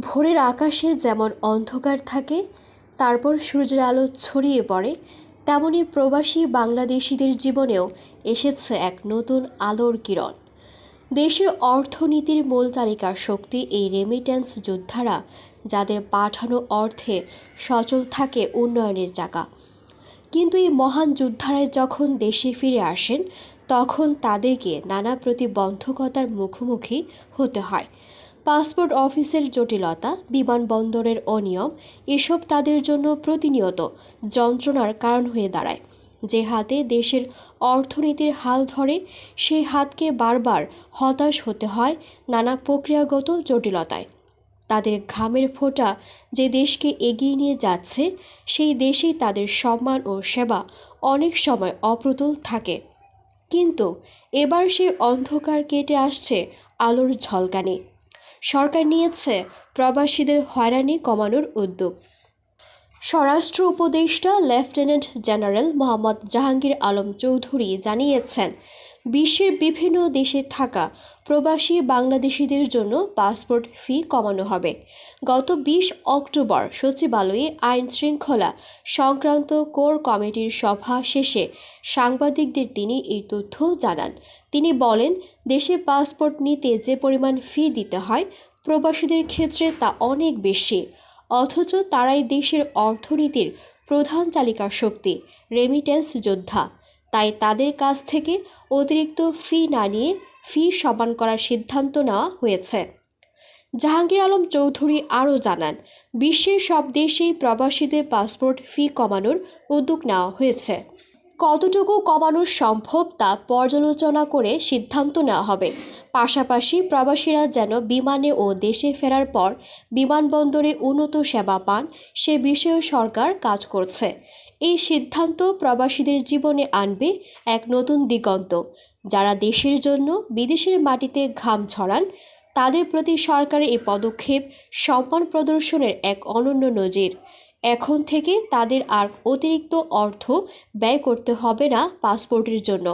ভোরের আকাশে যেমন অন্ধকার থাকে, তারপর সূর্যের আলো ছড়িয়ে পড়ে, তেমনি প্রবাসী বাংলাদেশিদের জীবনেও এসেছে এক নতুন আলোর কিরণ। দেশের অর্থনীতির মূল তালিকার শক্তি এই রেমিট্যান্স যোদ্ধারা, যাদের পাঠানো অর্থে সচল থাকে উন্নয়নের চাকা। কিন্তু এই মহান যোদ্ধারাই যখন দেশে ফিরে আসেন, তখন তাদেরকে নানা প্রতিবন্ধকতার মুখোমুখি হতে হয়। পাসপোর্ট অফিসের জটিলতা, বিমানবন্দরের অনিয়ম, এসব তাদের জন্য প্রতিনিয়ত যন্ত্রণার কারণ হয়ে দাঁড়ায়। যে হাতে দেশের অর্থনীতির হাল ধরে সেই হাতকে বারবার হতাশ হতে হয় নানা প্রক্রিয়াগত জটিলতায়। তাদের ঘামের ফোঁটা যে দেশকে এগিয়ে নিয়ে যাচ্ছে, সেই দেশেই তাদের সম্মান ও সেবা অনেক সময় অপ্রতুল থাকে। কিন্তু এবার সেই অন্ধকার কেটে আসছে আলোর ঝলকানি। সরকার নিয়েছে প্রবাসীদের হয়রানি কমানোর উদ্যোগ। স্বরাষ্ট্র উপদেষ্টা লেফটেন্যান্ট জেনারেল মোহাম্মদ জাহাঙ্গীর আলম চৌধুরী জানিয়েছেন, বিশ্বের বিভিন্ন দেশে থাকা প্রবাসী বাংলাদেশিদের জন্য পাসপোর্ট ফি কমানো হবে। গত বিশ অক্টোবর সচিবালয়ে আইন শৃঙ্খলা সংক্রান্ত কোর কমিটির সভা শেষে সাংবাদিকদের তিনি এই তথ্য জানান। তিনি বলেন, দেশে পাসপোর্ট নিতে যে পরিমাণ ফি দিতে হয় প্রবাসীদের ক্ষেত্রে তা অনেক বেশি। অথচ তারাই দেশের অর্থনীতির প্রধান চালিকা শক্তি রেমিটেন্স যোদ্ধা। তাই তাদের কাছ থেকে অতিরিক্ত ফি না নিয়ে ফি সমান করার সিদ্ধান্ত নেওয়া হয়েছে। জাহাঙ্গীর আলম চৌধুরী আরও জানান, বিশ্বের সব দেশেই প্রবাসীদের পাসপোর্ট ফি কমানোর উদ্যোগ নেওয়া হয়েছে। কতটুকু কমানো সম্ভব তা পর্যালোচনা করে সিদ্ধান্ত নেওয়া হবে। পাশাপাশি প্রবাসীরা যেন বিমানে ও দেশে ফেরার পর বিমানবন্দরে উন্নত সেবা পান, সে বিষয়েও সরকার কাজ করছে। এই সিদ্ধান্ত প্রবাসীদের জীবনে আনবে এক নতুন দিগন্ত। যারা দেশের জন্য বিদেশের মাটিতে ঘাম ছড়ান, তাদের প্রতি সরকারের এই পদক্ষেপ সম্মান প্রদর্শনের এক অনন্য নজির। এখন থেকে তাদের আর অতিরিক্ত অর্থ ব্যয় করতে হবে না পাসপোর্টের জন্য।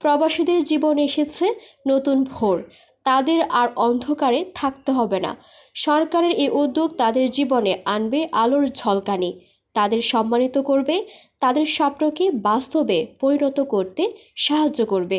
প্রবাসীদের জীবন এসেছে নতুন ভোর। তাদের আর অন্ধকারে থাকতে হবে না। সরকারের এই উদ্যোগ তাদের জীবনে আনবে আলোর ঝলকানি। তাদের সম্মানিত করবে, তাদের স্বপ্নকে বাস্তবে পরিণত করতে সাহায্য করবে।